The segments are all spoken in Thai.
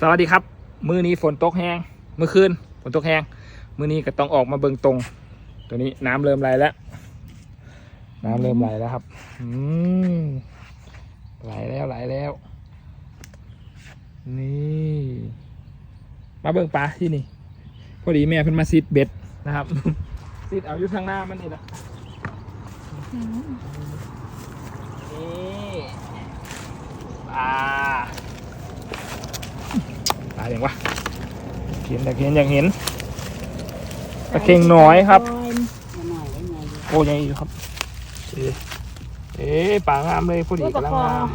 สวัสดีครับ มือนี้ฝนตกแห้งเมื่อคืนฝนตกแห้งมือนี้ก็ต้องออกมาเบิงตรง ตัวนี้น้ำเริ่มไหลแล้ว น้ำเริ่มไหลแล้วครับอืมไหลแล้วไหลแล้ว นี่ มาเบิ่งปลาที่นี่ พอดีแม่เพิ่นมาซิดเบ็ดนะครับซิดเอาอยู่ทางหน้ามันนี่นะนี่ปลา ปลาอย่างวะเห็นอยากเห็นอยากเห็นตะเข่งน้อยครับ โอ้ยังอยู่ครับ เอ๊ะเอ๊ะปลางามเลยพอดีกำลังงาม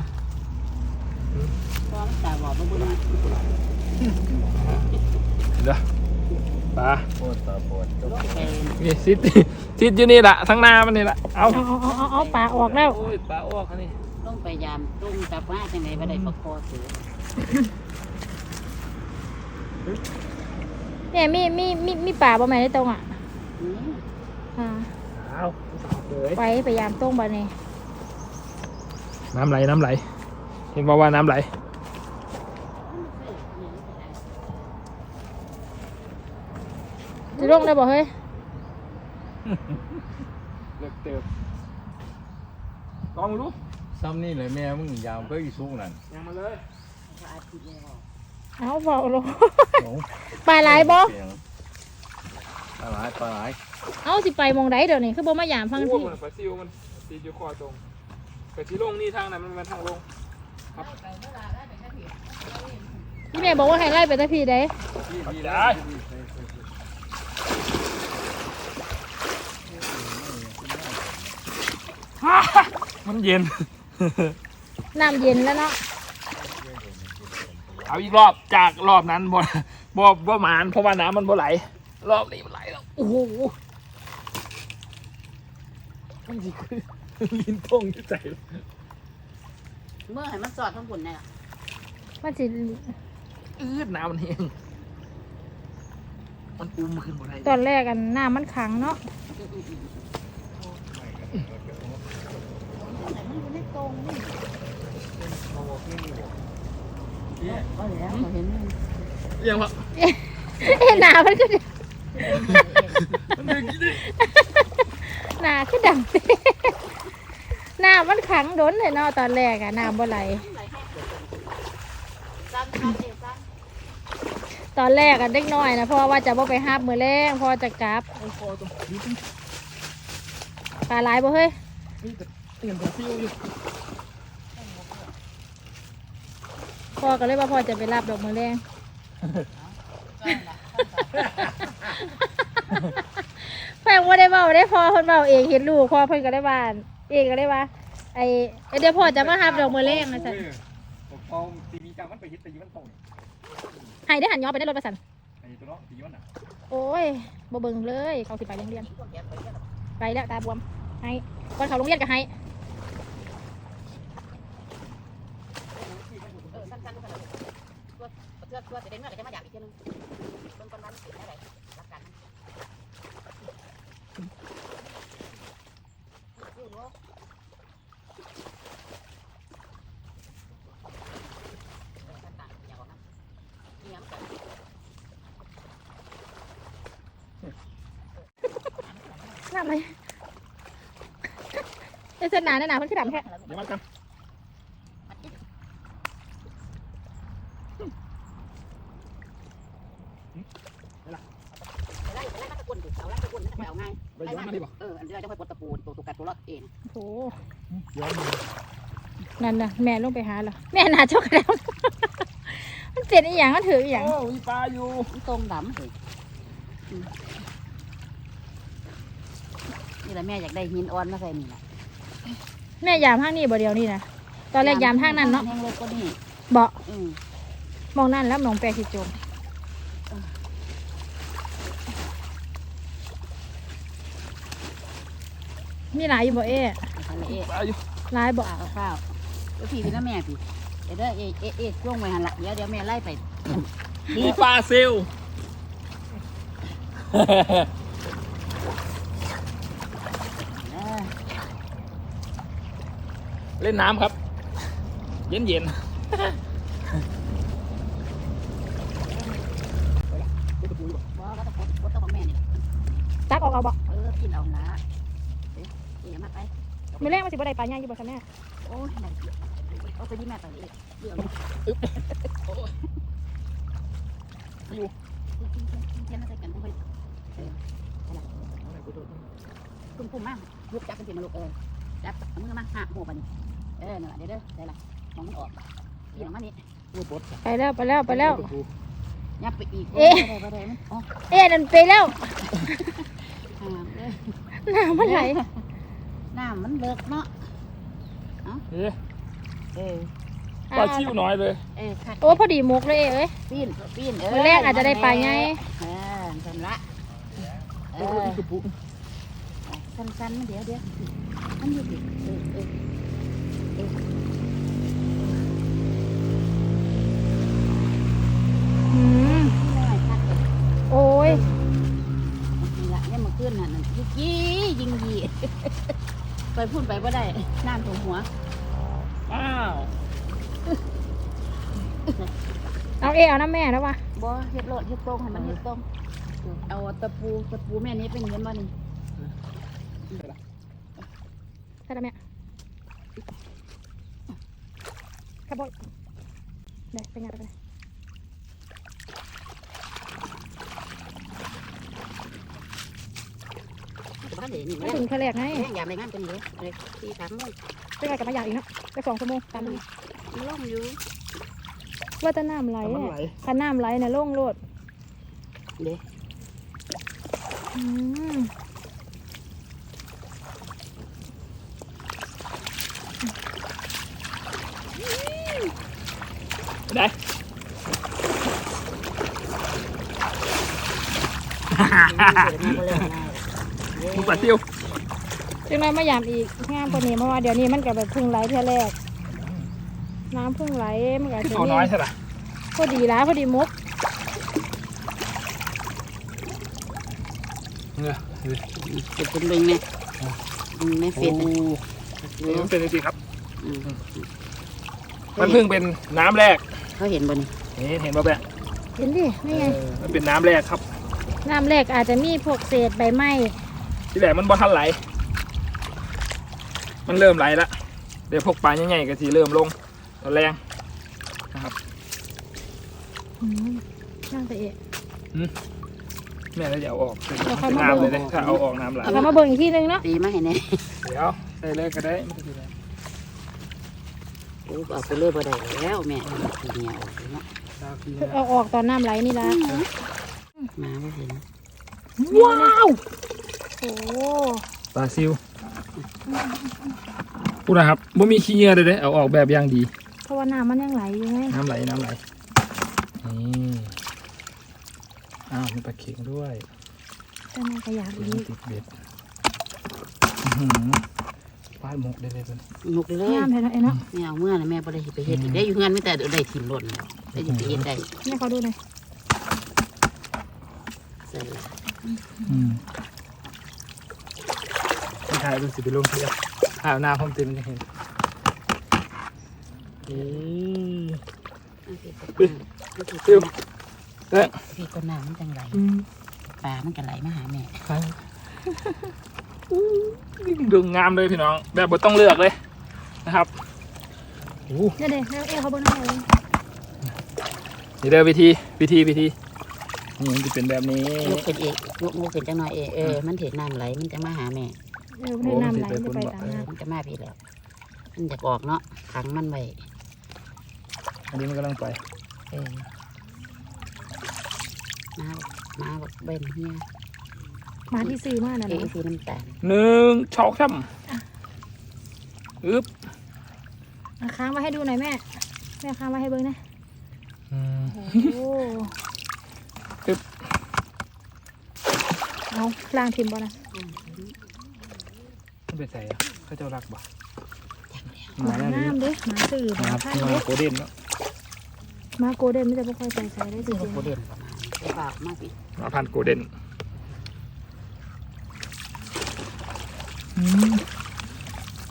เดี๋ยวปลาปวดตาปวดนี่ซิดซิดอยู่นี่แหละทั้งหน้ามันนี่แหละเอาเอาเอาเอาเอาปลาออกแล้วโอ้ยปลาออกอันนี้ต้องไปยามตุ้งกลับมาจังไดบ่ได้ประคอถือ เนี่ยมีมีมีมีปลาบ่แม่ได้ตรงอะนี่อ่าเอาเลยไปพยายามตรงบ่นี่น้ำไหลน้ำไหล เห็นบอกว่าน้ำไหลจะลงได้บ่เฮ้ยเลือกเติมลองดูซ้ำนี่เลยแม่มึงยาวก็อีสูงนั่นยังมาเลย พระอาทิตย์แล้วเอาเบาลงโอ้ปลาหลายบ่ปลาหลายปลาหลายเอาสิไปหมองใดเดี๋ยวนี้คือบ่มายามฟังโอ้ที่มันปลาซิวมันตีอยู่คอตรงกระชิลงนี่ทางนั้นมันเป็นทางลงพี่แม่บอกว่าให้ไล่ไปแต่พี่ได้พี่พี่ได้มันเย็น น้ำเย็นแล้วเนาะ เอาอีกรอบจากรอบนั้นบ่บ่บ่หมานเพราะว่าน้ำมันบ่ไหล รอบนี้มันไหลแล้ว โอ้โหมันสิคือลิ้นทงที่ใจเมื่อให้มันสอดทั้งบุญนี่ล่ะมันสิอืดน้ำมันเองมันอุ้มขึ้นบ่ได้ตอนแรกกันน้ำมันขังเนาะก็แล้วเห็น ยังวะเอ๊ะหนามันก็จะมันดึงอีกดิหนาคือดำเต้น้ำมันขังโดนเลยเนาะตอนแรกอะน้ำบ่ไหลสั้นสั้นเองสั้นตอนแรกอะเด็กน้อยนะพ่อว่าจะบ่ไปห้าบมือแรงพ่อจะกลับโอ้คอตรงนี้ปลาหลายบ่เฮ้ย นี่แต่เปลี่ยนตัวฟิวอยู่ พ่อก็เลยว่าพ่อจะไปรับดอกมือแรงแฟงว่าได้เบาได้พ่อเพิ่นเบาเองเห็นลูกพ่อเพิ่นก็ได้บ้านเองก็ได้ว่า ไอเอ้ยเดี๋ยวพ่อจะมาหับดอกมือแรงนะสันผมเอาตีมีกลางมันไปยึดตีมันตรงให้ได้หันย้อนไปได้รถประสันไอ้ตัวน้องตีมันอะโอ้ยบ่เบิ่งเลยเขาสิไปโรงเรียน ไปแล้วตาบวมให้ก่อนเขาโรงเรียนก็ให้ เออสั้นสั้นก็เลย ตัวตัวตัวจะได้เมื่อจะมาอยากอีกทีนึงเบิ่งก่อนมันสิได้ไรรักกันอยู่เนาะน้ำไหมเอ้เส้นหนาเส้นหนาเพิ่นคือดำแค่เดี๋ยวมากัน ไล่ไล่มาตะกุนดิเอาไล่ตะกุนนั่นไปเอาง่าย ไปย้อนมาดิบ่ เอออันเดียวจะค่อยปลดตะปูตัวตัวกัดตัวรอดเองโอ้ย้อนมานั่นน่ะแม่ลงไปหาเหรอแม่หนาช็อกแล้วมันเป็นอีหยังมันถืออีหยังโอ้มีปลาอยู่ตรงดำเลยนี่แหละแม่อยากได้หินอ่อนมาใส่นี่แหละแม่ยามทางนี้บ่เดียวนี่นะตอนแรกยามทางนั้นเนาะแห้งเลยก็นี่เบาอืมมองนั่นแล้วมองแปลสิจม มีหลายอยู่บ่เอ๊ะอายุหลายบ่ เอาข้าวแล้วพี่พี่น้วแม่พี่เดี๋ยวเด้อเอ๊เอ๊เอ๊ช่วงไว้หันละเดี๋ยวเดี๋ยวแม่ไล่ไปปูปลาซิลเล่นน้ำครับ เย็นเย็นตักออกเอาบ่เออกินเอานะ ไม่แรกมาสิบ่ได้ปลาใหญ่อยู่บ่คะแม่โอ้ยนั่นเอาไปที่แม่ไปเลยเดี๋ยวอยู่เทียนอะไรกันไปเออคุณปุ่มมากยุบจับเป็นเสียงมาลูกเออจับมือมาหักหัวไปนี่เออนั่นแหละเดี๋ยวเด้อได้ละมองมันออกที่หลังมานี่ไปแล้วไปแล้วไปแล้วยับไปอีกเอ๊ะเอ๊ะนั่นไปแล้วหน้ำมันไหล น้ำมันเลิกเนาะเอ๊ะเออปลาชิวน้อยเลยเออคักโอ้พอดีมุกเลยเอ้ยปีนปีนเออมื้อแรกอาจจะได้ปลาใหญ่เออสันละเออสั้นๆเดี๋ยวเดี๋ยวมันอยู่ดิเออเอออืม น้อยคักเลย โอ้ย นี่ละเนี่ยมันขึ้นน่ะนั่นยิกยี่ยิงยี ไปพูดไปว่าได้น้ำถ่วมหัวอ้าว เอาเอ๊ะเอาน้ำแม่แล้ววะบ่เฮ็ดโลดเฮ็ดตรงให้มันเฮ็ดตรงเอาตะปูตะปูแม่นี้เป็นเงินบ่นี่ใช่แล้วแม่ครับบอยได้ไปงานไปเลย บ้าน เดี๋ยวนี่ไม่แม่ถึงแค่แรกไงแม่ยามในงานเป็นเลยเลยที่สามโมงไปงานกับมาอย่างอีกเนาะไปสองชั่วโมงตามนี้ล่องอยู่ว่าจะน้ำไหลมันเนี่ยไหลคันน้ำไหลเนี่ยโล่งโลดเด้อืมได้ มึงปลาซิวจังไรมายามอีกงามกว่านี้เพราะว่าเดี๋ยวนี้มันกับแบบพึ่งไหลเท่าแรก น้ำพึ่งไหลมันกับตัวน้อยใช่ปะพอดีแล้วพอดีมุกเนี่ยเป็นเป็นเบิ่งแม่แม่เฟโอ้ซนี่มันเป็นจริงๆครับอืมมันเพิ่งเป็นน้ำแรกเขาเห็นบ่นี่เห็นเห็นป่ะแปะเห็นดินี่ไงเออมันเป็นน้ำแรกครับ น้ำแรกอาจจะมีพวกเศษใบไม้ ที่แรกมันบ่ทันไหล มันเริ่มไหลแล้วเดี๋ยวพวกปลาใหญ่ๆก็ทีเริ่มลงตอนแรงนะครับอืมนั่งแต่เอะแม่แล้วอย่าเอาออกเป็นเอาเข้าเป็นมาน้ำเลยเบิ่นะงถ้าเอาออกน้ำไหลเอามาเบิ่งอีกทีนึงเนาะตีมาให้แน่เดี๋ยวใส่เลยก็ได้ไม่ต้องกินอะไรโอ้เอาไปเลยบ่ได้แล้วแม่ทีเดียวเนาะดาวทีเอาออกตอนน้ำไหลนี่ละมาบ่เห็นว้าว โอ้ปลาซิวพูดนะครับบ่มีขี้เหงื่อเลยเด้เอาออกแบบอย่างดี เพราะว่าน้ำมันยังไหลอยู่ไงน้ำไหลน้ำไหลนี่อ้าวมีปลาเข็งด้วยแต่แม่ก็อยากตัวอีนี้กติดเบ็ดอื้อหือฟาดหมกได้เลยตัวนี้นุกเลยงามเลยเนาะเอ้ยเนาะแม่เอาเมื่อนะแม่บ่ได้สิไปเฮ็ดได้อยู่งานไม่แต่ได้ถิ่มหล่นได้สิไปเฮ็ดได้แม่เขาดูหน่อยใส่ละอืม ไม่ถ่ายดูสิไปลงเทียถ่ายเอาหน้าพร้อมต็มนจะเห็นนี่ซิวเอ๊ะพี่ก็น้ำมันจังไหลปลามันก็ไหลมาหาแม่ใช่อู้ยดึงงามเลยพี่น้อง แบบบ่ต้องเลือกเลยนะครับโอ้เดี๋ยวเดี๋ยวเอ้ยเขาเบิ่งหน่อยนี่เด้อวิธีวิธีวิธีนี่มันจะเป็นแบบนี้ยกเป็นเอกยกมือเป็นจังหน่อยเอเออมันเห็นน้ำไหลมันจะมาหาแม่ เออมันน้ำไหลมันจะไปตามน้มันจะมาพี่แล้ว มันจะออกเนาะขังมันไว้อันนี้มันกำลังไป เออมามาแบบเบนเฮียำมาที่ซื้อมาน่ะเอนะสีน้ำตาลหนึ่งช็อกช่ำอึ๊บเอาค้างไว้ให้ดูหน่อยแม่ แม่ค้างไว้ให้เบิ่งนะอืมโอ้ปึ๊บเอาล้างทิมบ่นะมัน ไปใส่อะเขาเจ้ารักบ่หมาแล้วนี่น้ำเด้หมาสื่อหมามาพันมาเด้โกลเด้นเนาะหมาโกลเด้นไม่จะบ่ค่อยใส่ใส่ได้จริงโคเด่นประมาณไปฝากมาพี่มาพันโกลเด้นอืม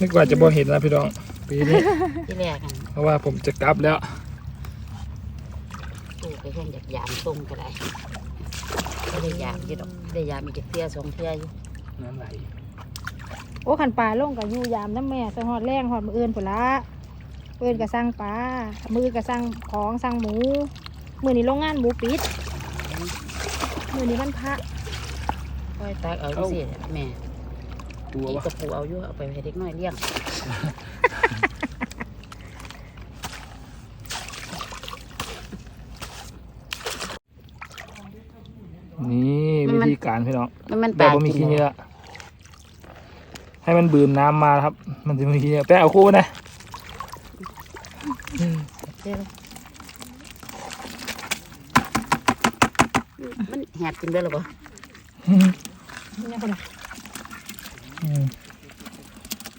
นึกว่าจะบ่เห็นแล้วพี่น้องปีนี้ ที่แรกกันเพราะว่าผมจะกลับแล้วตู้ไปแค่อยากยามตรงก็ได้ไม่ได้ยามอยู่ดอกได้ยามอีกเที่ยสองเที่ยอยู่น้ำไหล โอ้ขันปลาลงกับอยู่ยามน้ำแม่สหอดแรงหอดมืออื่นผุนละมืออื่นกับสั่งปลา มือกับสั่งของสั่งหมู มือนี้โรงงานหมูปิด มือนี้วันพระค่อยตักเอาสิแม่ตัวอีกวะกระปูเอาอยู่เอาไปให้เด็กน้อยเลี้ยงนี่วิธีการพี่น้องมันมันแต่ผมมีขี้เหงื่อ ให้มันบืนน้ำมาครับ มันจะมีขี้เหงื่อแป้งเอาคู่นะเด้อมันแหบกินได้หรอปะเนี่ยคนละอืม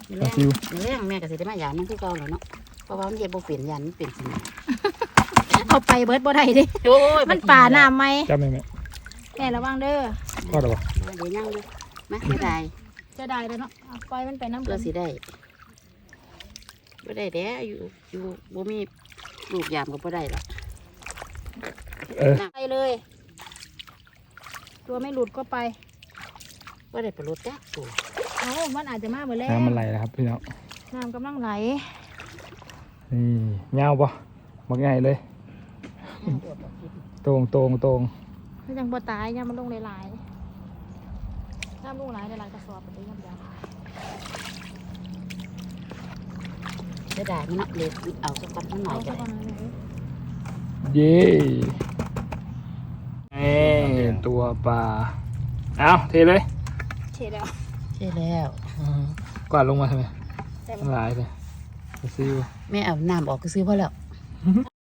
มื้อแรเอางฟิวมื้อแรงแม่ก็สิได้มายามมันคือเก่าแล้วเนาะเพราะว่ามันเฮ็ดบ่เปลี่ยนยานมันเปลี่ยนสิเอาไปเบิดบ่ได้เดิโอ้ยมันป่าน้ำไหมจำไหมแม่แม่ระวังเด้อก็ได้ปะเดี๋ยวยังอยู่มาไม่ได้ จะได้แล้วเนาะเอาปล่อยมันไปน้ำเพื่กัอนสิได้บ่ได้แด้อยู่อยู่บ่มีลูกยามก็บ่ได้หรอกเออ ไปเลย ตัวไม่หลุดก็ไปบ่ได้ไปรถแจ๊กตัวเอามันอาจจะมาเหมือนแรกน้ำมันไหลแล้วครับพี่น้องน้ำกำลังไหลนี่เงาปะมักง่ายเลย ตรงตรงตรงมันยังบ่ตายยังมันลงหลายๆน้ำลงหลายหลายๆกระสอบไปเลยน้ำยา จะได้มันเนาะเล็กเอาสักคนมันหน่อเอายก็สักได้วันนึงเย้เอ้ตัวปลาเอาเทเลยเฉดแล้วใช่แล้วกวาดลงมาทำไมแต่มันหลายเลยไปซิวแม่เอาน้ำออกก็ซื้อพอแล้ว